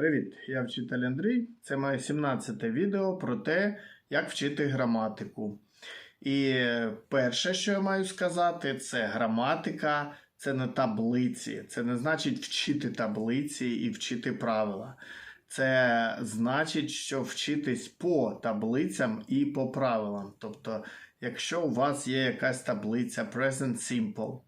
Привіт, я вчитель Андрій. Це моє 17 відео про те, як вчити граматику. І перше, що я маю сказати, це граматика, це не таблиці. Це не значить вчити таблиці і вчити правила. Це значить, що вчитись по таблицям і по правилам. Тобто, якщо у вас є якась таблиця Present Simple,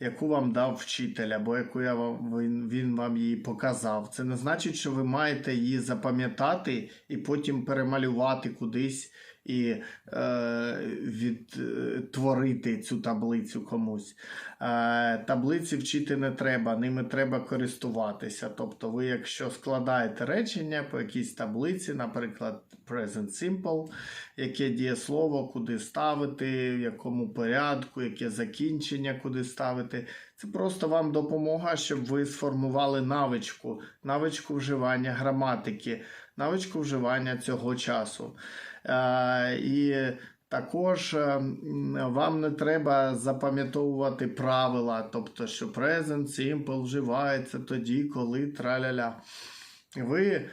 яку вам дав вчитель, або яку я вам, він, він вам її показав, це не значить, що ви маєте її запам'ятати і потім перемалювати кудись і е, відтворити цю таблицю комусь. Е, таблиці вчити не треба, ними треба користуватися. Тобто, ви, якщо складаєте речення по якійсь таблиці, наприклад, Present Simple, яке дієслово, куди ставити, в якому порядку, яке закінчення, куди ставити. Це просто вам допомога, щоб ви сформували навичку, навичку вживання граматики, навичку вживання цього часу. Е, і також е, вам не треба запам'ятовувати правила, тобто, що present simple вживається тоді, коли траляля. Ви е,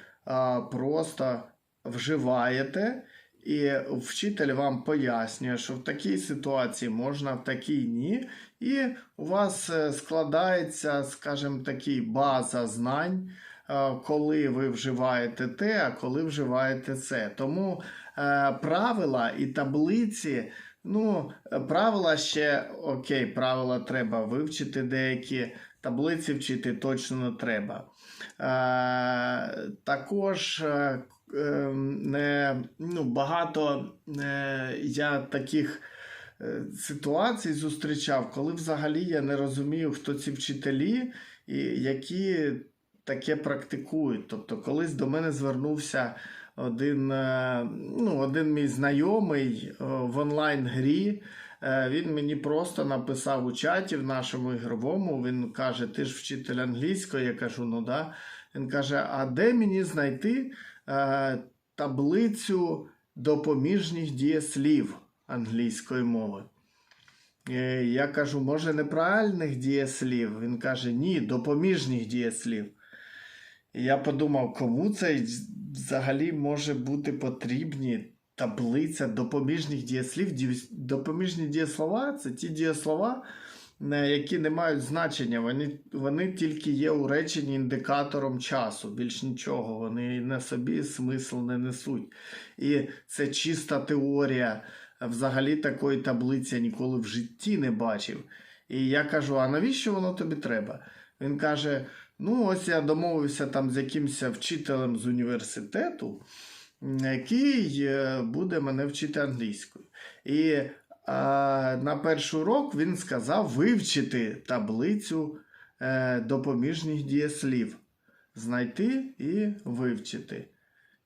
просто вживаєте, і вчитель вам пояснює, що в такій ситуації можна, в такій ні. І у вас е, складається, скажімо, такий база знань, е, коли ви вживаєте те, а коли вживаєте це. Тому е, правила і таблиці. Ну, правила ще окей, правила треба вивчити деякі, таблиці вчити точно не треба. Е, також не, ну, багато е, я таких е, ситуацій зустрічав, коли взагалі я не розумію, хто ці вчителі і які таке практикують. Тобто, колись до мене звернувся один, е, ну, один мій знайомий в онлайн-грі. Він мені просто написав у чаті в нашому ігровому. Він каже: Ти ж вчитель англійської. Я кажу, ну да. Він каже: А де мені знайти таблицю допоміжних дієслів англійської мови? Е, Я кажу, може, неправильних дієслів? Він каже, ні, допоміжних дієслів. І я подумав, кому це взагалі може бути потрібні таблиця допоміжних дієслів. Допоміжні дієслова це ті дієслова, е, які не мають значення. Вони, вони тільки є у реченні індикатором часу, більш нічого. Вони на собі смисл не несуть. І це чиста теорія. Взагалі такої таблиці ніколи в житті не бачив. І я кажу: а навіщо воно тобі треба? Він каже: ну, ось я домовився там з якимось вчителем з університету, який е, буде мене вчити англійською. І на перший урок він сказав вивчити таблицю е, допоміжних дієслів. Знайти і вивчити.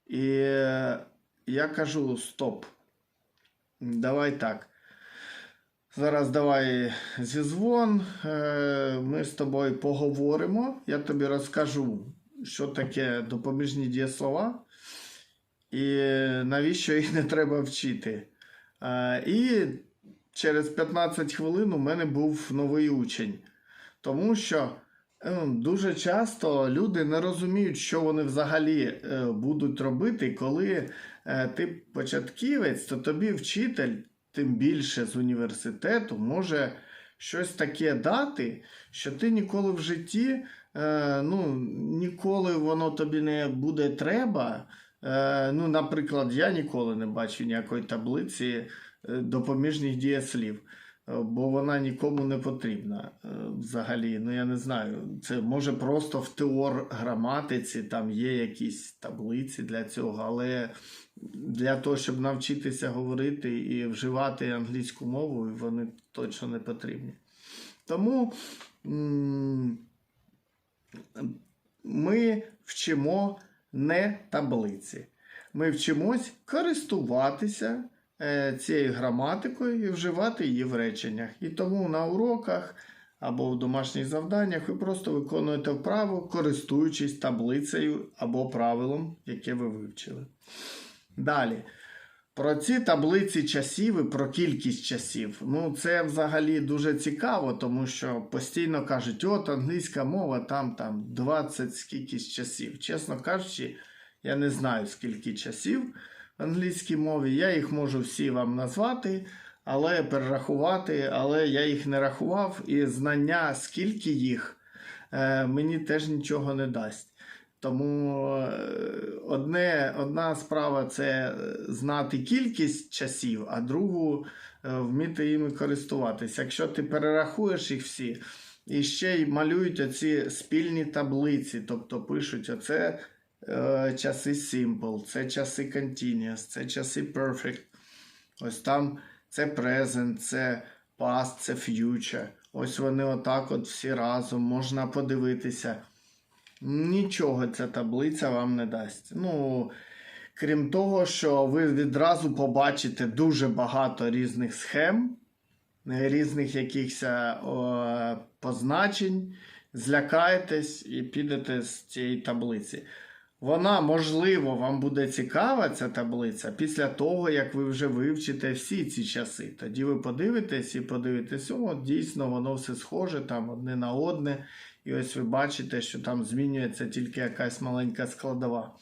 І е, я кажу: стоп. Давай так. Зараз давай зізвон, е, ми з тобою поговоримо. Я тобі розкажу, що таке допоміжні дієслова і навіщо їх не треба вчити. І через 15 хвилин у мене був новий учень. Тому що е, дуже часто люди не розуміють, що вони взагалі е, будуть робити, коли е, ти початківець, то тобі вчитель, тим більше з університету, може щось таке дати, що ти ніколи в житті, е, ну, ніколи воно тобі не буде треба. Ну, наприклад, я ніколи не бачив ніякої таблиці допоміжних дієслів. Е, Бо вона нікому не потрібна е, взагалі. Ну я не знаю. Це може просто в теор граматиці там є якісь таблиці для цього, але для того, щоб навчитися говорити і вживати англійську мову, вони точно не потрібні. Тому ми вчимо не таблиці. Ми вчимось користуватися е, цією граматикою і вживати її в реченнях. І тому на уроках або в домашніх завданнях ви просто виконуєте вправу, користуючись таблицею або правилом, яке ви вивчили. Далі. Про ці таблиці часів і про кількість часів. Ну, це взагалі дуже цікаво, тому що постійно кажуть, от англійська мова, там там 20 скількись часів. Чесно кажучи, я не знаю, скільки часів англійській мові. Я їх можу всі вам назвати, але перерахувати, але я їх не рахував, і знання, скільки їх, е, мені теж нічого не дасть. Тому е, одне, одна справа це знати кількість часів, а другу е, вміти їми користуватися. Якщо ти перерахуєш їх всі, і ще й малюють оці спільні таблиці, тобто пишуть оце часи simple, це часи continuous, це часи perfect. Ось там це present, це past, це future. Ось вони отак от всі разом можна подивитися. Нічого ця таблиця вам не дасть. Ну, крім того, що ви відразу побачите дуже багато різних схем, різних якихось о, позначень, злякаєтесь і підете з цієї таблиці. Вона, можливо, вам буде цікава, ця таблиця, після того, як ви вже вивчите всі ці часи. Тоді ви подивитесь і подивитесь, о, дійсно, воно все схоже там одне на одне. І ось ви бачите, що там змінюється тільки якась маленька складова.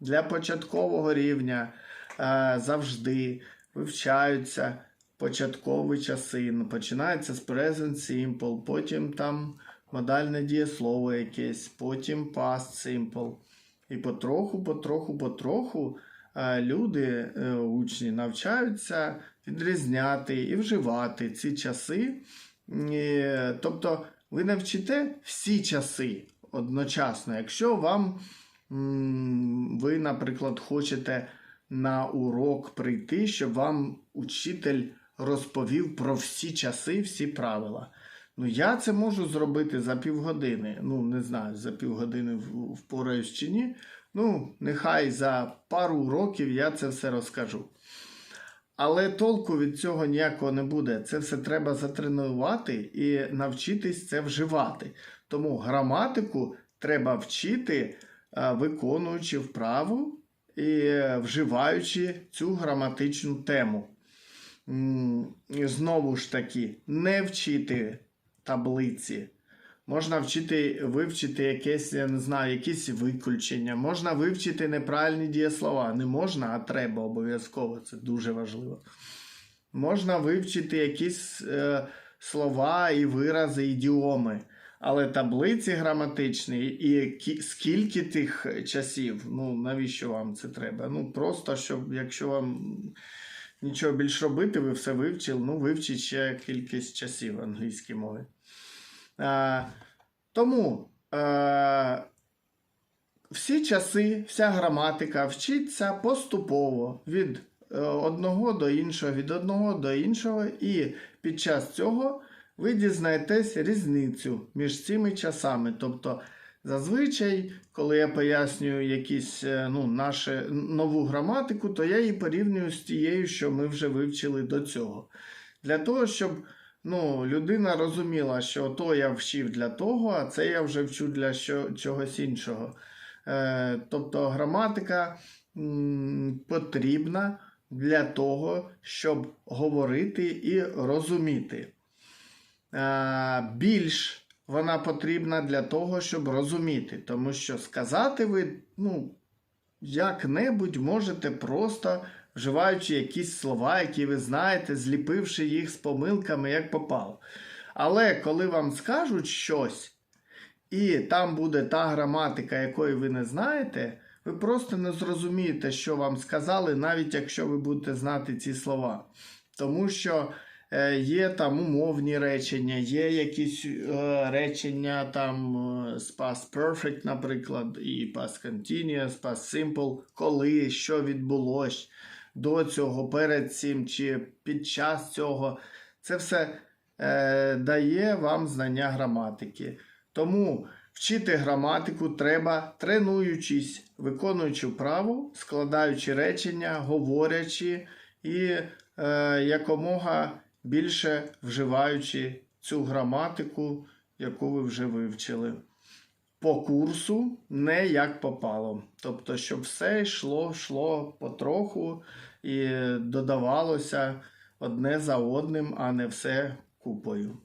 Для початкового рівня е, завжди вивчаються початкові часи. Починається з present simple, потім там модальне дієслово якесь, потім past simple. І потроху, потроху, потроху е, люди, е, учні, навчаються відрізняти і вживати ці часи. Тобто ви навчите всі часи одночасно. Якщо вам ви, наприклад, хочете на урок прийти, щоб вам учитель розповів про всі часи, всі правила. Ну, я це можу зробити за півгодини. Ну, не знаю, за півгодини впораюсь чи ні. Ну, нехай за пару уроків я це все розкажу. Але толку від цього ніякого не буде. Це все треба затренувати і навчитись це вживати. Тому граматику треба вчити, е, виконуючи вправу і е, вживаючи цю граматичну тему. Знову ж таки, не вчити таблиці. Можна вчити, вивчити якесь, я не знаю, якісь виключення. Можна вивчити неправильні дієслова. Не можна, а треба обов'язково. Це дуже важливо. Можна вивчити якісь е, слова і вирази, ідіоми. Але таблиці граматичні і кі- скільки тих часів, ну навіщо вам це треба? Ну просто щоб, якщо вам нічого більш робити, ви все вивчили, ну вивчіть ще кількість часів в англійській мові. Е, тому е, всі часи, вся граматика вчиться поступово від е, одного до іншого, від одного до іншого, і під час цього ви дізнаєтесь різницю між цими часами. Тобто, зазвичай, коли я пояснюю якісь е, ну, нашу нову граматику, то я її порівнюю з тією, що ми вже вивчили до цього. Для того, щоб ну, людина розуміла, що то я вчив для того, а це я вже вчу для що, чогось іншого. Е, тобто граматика м, потрібна для того, щоб говорити і розуміти. Е, більш вона потрібна для того, щоб розуміти, тому що сказати ви ну, як-небудь можете просто вживаючи якісь слова, які ви знаєте, зліпивши їх з помилками, як попало. Але коли вам скажуть щось, і там буде та граматика, якої ви не знаєте, ви просто не зрозумієте, що вам сказали, навіть якщо ви будете знати ці слова. Тому що є там умовні речення, є якісь е, речення там е, з past perfect, наприклад, і past continuous, past simple, коли, що відбулось до цього, перед цим чи під час цього. Це все е, дає вам знання граматики. Тому вчити граматику треба тренуючись, виконуючи вправу, складаючи речення, говорячи і е, якомога більше вживаючи цю граматику, яку ви вже вивчили. По курсу не як попало. Тобто, щоб все йшло, йшло потроху і додавалося одне за одним, а не все купою.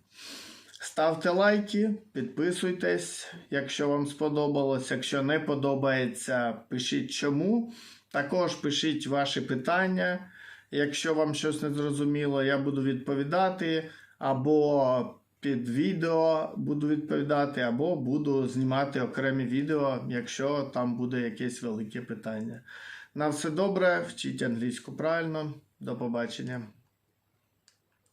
Ставте лайки, підписуйтесь, якщо вам сподобалось. Якщо не подобається, пишіть чому. Також пишіть ваші питання. Якщо вам щось не зрозуміло, я буду відповідати. Або під відео буду відповідати, або буду знімати окремі відео, якщо там буде якесь велике питання. На все добре, вчіть англійську правильно. До побачення.